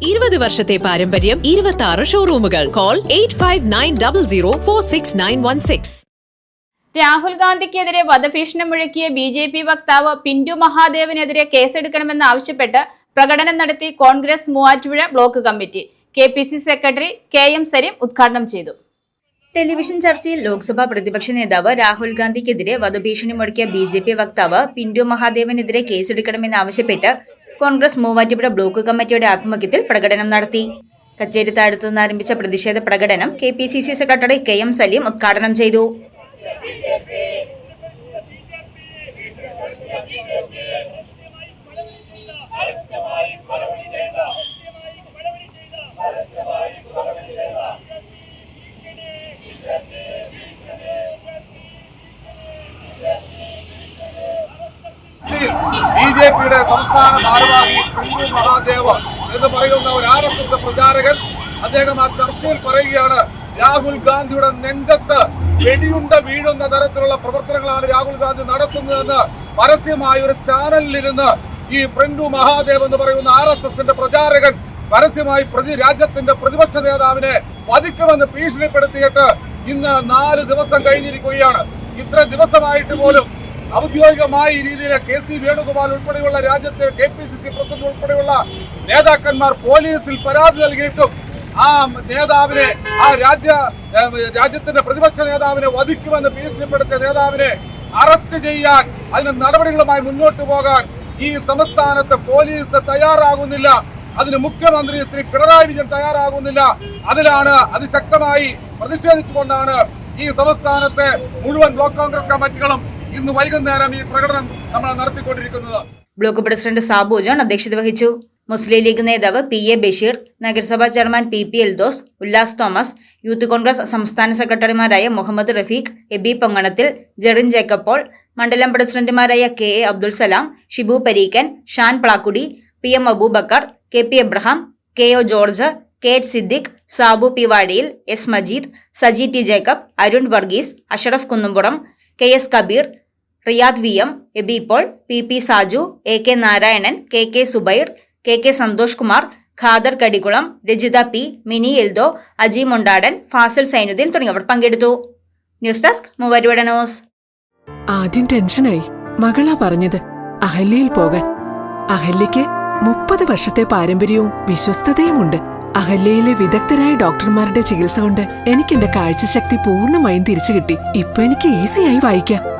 ഇരുപത് വർഷത്തെ പാരമ്പര്യം ഇരുപത്തി ആറ് ഷോറൂമുകൾ call eight five nine double zero four six nine one six Rahul ഗാന്ധിക്കെതിരെ വധഭീഷണി മുഴക്കിയ ബി ജെ പി വക്താവ് പിന്റു മഹാദേവനെതിരെ കേസെടുക്കണമെന്ന് ആവശ്യപ്പെട്ട് പ്രകടനം നടത്തി Congress Muvattupuzha block committee. K P C secretary K M Sareem ഉദ്ഘാടനം ചെയ്തു. ടെലിവിഷൻ ചർച്ചയിൽ ലോക്സഭാ പ്രതിപക്ഷ നേതാവ് രാഹുൽ ഗാന്ധിക്കെതിരെ വധഭീഷണി മുഴക്കിയ ബി ജെ പി വക്താവ് പിന്റു മഹാദേവനെതിരെ കേസെടുക്കണമെന്നാവശ്യപ്പെട്ട് കോൺഗ്രസ് മൂവാറ്റുപുഴ ബ്ലോക്ക് കമ്മിറ്റിയുടെ ആഭിമുഖ്യത്തിൽ പ്രകടനം നടത്തി. കച്ചേരി നിന്ന് ആരംഭിച്ച പ്രതിഷേധ പ്രകടനം K P C C secretary K M Saleem ഉദ്ഘാടനം ചെയ്തു. ബി ജെ പിയുടെ സംസ്ഥാന ഭാരവാഹി കുണ്ടു മഹാദേവ് എന്ന് പറയുന്ന ഒരു ആർ എസ് എസ് പ്രചാരകൻ അദ്ദേഹം ആ ചർച്ചയിൽ പറയുകയാണ് രാഹുൽ ഗാന്ധിയുടെ നെഞ്ചത്ത് വെടിയുണ്ട വീഴുന്ന തരത്തിലുള്ള പ്രവർത്തനങ്ങളാണ് രാഹുൽ ഗാന്ധി നടത്തുന്നതെന്ന് പരസ്യമായ ഒരു ചാനലിലിരുന്ന് ഈ പ്രിന്റു മഹാദേവ് എന്ന് പറയുന്ന ആർ എസ് എസിന്റെ പ്രചാരകൻ പരസ്യമായി പ്രതി രാജ്യത്തിന്റെ പ്രതിപക്ഷ നേതാവിനെ വധിക്കുമെന്ന് ഭീഷണിപ്പെടുത്തിയിട്ട് ഇന്ന് നാല് ദിവസം കഴിഞ്ഞിരിക്കുകയാണ്. ഇത്ര ദിവസമായിട്ട് പോലും ഔദ്യോഗികമായ രീതിയിൽ കെ സി വേണുഗോപാൽ ഉൾപ്പെടെയുള്ള രാജ്യത്തെ K P C C president ഉൾപ്പെടെയുള്ള നേതാക്കന്മാർ പോലീസിൽ പരാതി നൽകിയിട്ടും ആ നേതാവിനെ ആ രാജ്യ രാജ്യത്തിന്റെ പ്രതിപക്ഷ നേതാവിനെ വധിക്കുമെന്ന് ഭീഷണിപ്പെടുത്തിയ നേതാവിനെ അറസ്റ്റ് ചെയ്യാൻ അതിന് നടപടികളുമായി മുന്നോട്ട് പോകാൻ ഈ സംസ്ഥാനത്തെ പോലീസ് തയ്യാറാകുന്നില്ല. അതിന് മുഖ്യമന്ത്രി ശ്രീ പിണറായി വിജയൻ തയ്യാറാകുന്നില്ല. അതിലാണ് അതിശക്തമായി പ്രതിഷേധിച്ചുകൊണ്ടാണ് ഈ സംസ്ഥാനത്തെ മുഴുവൻ ബ്ലോക്ക് കോൺഗ്രസ് കമ്മിറ്റികളും ഇന്ന് വൈകുന്നേരം ഈ പ്രകടനം നമ്മൾ നടത്തിക്കൊണ്ടിരിക്കുന്നത്. ബ്ലോക്ക് പ്രസിഡന്റ് സാബു ജോൺ അധ്യക്ഷത വഹിച്ചു. മുസ്ലിം ലീഗ് നേതാവ് പി എ ബഷീർ നഗരസഭാ chairman P P Eldhose Ullas Thomas youth Congress സംസ്ഥാന സെക്രട്ടറിമാരായ മുഹമ്മദ് റഫീഖ് എബി പൊങ്ങണത്തിൽ ജെറിൻ ജേക്കബ് പോൾ മണ്ഡലം പ്രസിഡന്റുമാരായ K A Abdul Salam Shibu Pareekkan Shan Plakkudi P M Aboobacker K P Abraham K O George K H Siddique Sabu P Vadiyil S Majeed Saji T Jacob Arun Varghese Ashraf Kunnumpuram K S Kabeer Riyad V M Abi Paul P P Saju A K Narayanan K K Subair K K Santhosh Kumar Khader Kadikulam Rajitha P Mini Eldho Aji Mondadan Fasil Sainuddin തുടങ്ങിയവർ പങ്കെടുത്തു. News desk Muvattupuzha news. ആദ്യം ടെൻഷനായി. മകളാ പറഞ്ഞത് അഹല്യയിൽ പോകാൻ. അഹല്യയ്ക്ക് മുപ്പത് വർഷത്തെ പാരമ്പര്യവും വിശ്വസ്തതയുമുണ്ട്. അഹല്യയിലെ വിദഗ്ധരായ ഡോക്ടർമാരുടെ ചികിത്സ കൊണ്ട് എനിക്ക് എന്റെ കാഴ്ചശക്തി പൂർണമായും തിരിച്ചു കിട്ടി ഇപ്പൊ എനിക്ക് ഈസിയായി വായിക്കാം.